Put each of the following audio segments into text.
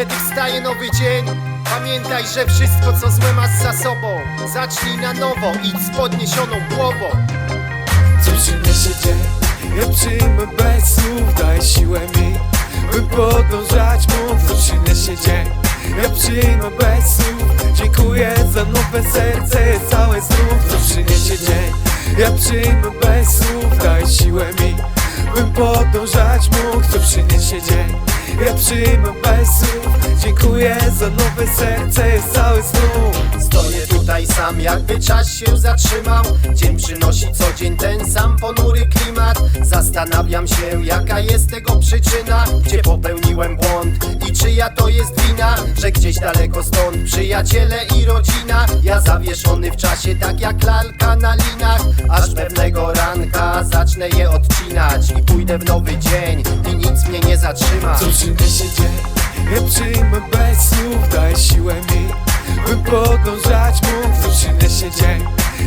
Kiedy wstaje nowy dzień Pamiętaj, że wszystko co złe masz za sobą Zacznij na nowo, idź z podniesioną głową Co przyniesie dzień? Ja przyjmę bez słów, daj siłę mi Bym podążać mógł Co przyniesie dzień? Ja przyjmę bez słów Dziękuję za nowe serce, całe znów Co przyniesie dzień? Ja przyjmę bez słów, daj siłę mi Bym podążać mógł Co przyniesie dzień? Ja przyjmę bez słów Dziękuję za nowe serce, całe znów Stoję tutaj sam, jakby czas się zatrzymał. Dzień przynosi co dzień ten sam ponury klimat. Zastanawiam się, jaka jest tego przyczyna. Gdzie popełniłem błąd i czyja to jest wina? Że gdzieś daleko stąd przyjaciele i rodzina Ja zawieszony w czasie, tak jak lalka na linach Aż pewnego ranka zacznę je odcinać I pójdę w nowy dzień i nic mnie nie zatrzyma Co przyniesie dzień? Ja przyjmę bez słów, daj siłę mi Bym podążać mógł, co przyniesie dzień?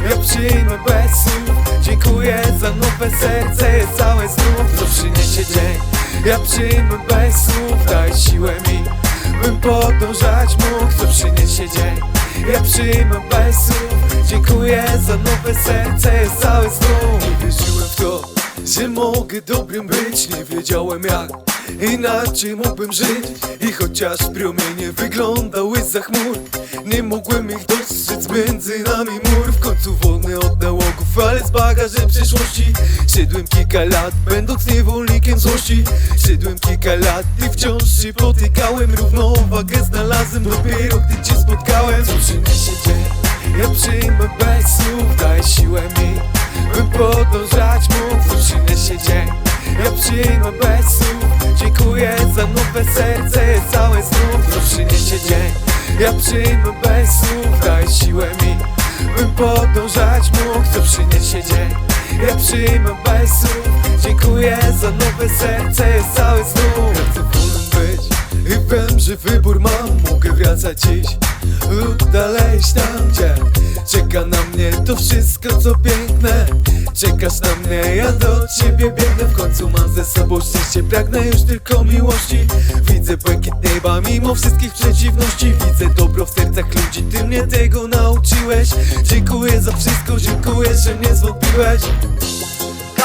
Ja przyjmę bez słów Dziękuję za nowe serce, całe znów Co przyniesie dzień? Ja przyjmę bez słów, daj siłę mi Bym podążać mógł, co przyniesie dzień? Ja przyjmę bez słów. Dziękuję za nowe serce, całe znów Nie wierzyłem w to, że mogę dobrym być. Nie wiedziałem jak Inaczej mógłbym żyć I chociaż promienie wyglądały za chmur Nie mogłem ich dostrzec między nami mur. W końcu wolny od nałogów, ale z bagażem przeszłości. Szedłem kilka lat, będąc niewolnikiem złości. Szedłem kilka lat i wciąż się potykałem. Równowagę znalazłem dopiero gdy cię spotkałem. Co przyniesie dzień? Ja przyjmę bez słów, daj siłę mi Bym podążać mógł, co przyniesie dzień Ja przyjmę bez słów nowe serce, całe znów Co przyniesie dzień. Ja przyjmę bez słów, daj siłę mi Bym podążać mógł, co przyniesie dzień. Ja przyjmę bez słów Dziękuję za nowe serce, całe znów. Chcę być i wiem, że wybór mam Mogę wracać dziś lub dalej tam, gdzie Czeka na mnie to wszystko co piękne. Czekasz na mnie, ja do ciebie biegnę. W końcu mam ze sobą szczęście, pragnę już tylko miłości. Widzę błękit nieba mimo wszystkich przeciwności. Widzę dobro w sercach ludzi, ty mnie tego nauczyłeś. Dziękuję za wszystko, dziękuję, że mnie zwątpiłeś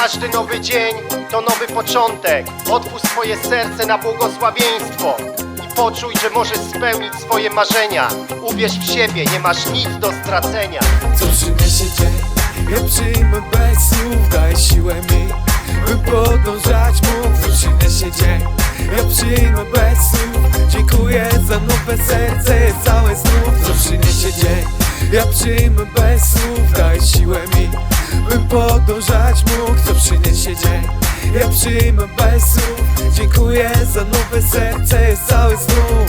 Każdy nowy dzień to nowy początek. Otwórz swoje serce na błogosławieństwo I poczuj, że możesz spełnić swoje marzenia. Uwierz w siebie, nie masz nic do stracenia. Co przyniesie dzień? Ja przyjmę bez słów, daj siłę mi Bym podążać mógł, co przyniesie dzień Ja przyjmę bez słów. Dziękuję za nowe serce, całe znów. Co przyniesie dzień? Ja przyjmę bez słów, daj siłę mi Bym podążać mógł, co przyniesie dzień. Ja przyjmę bez słów. Dziękuję za nowe serce, całe znów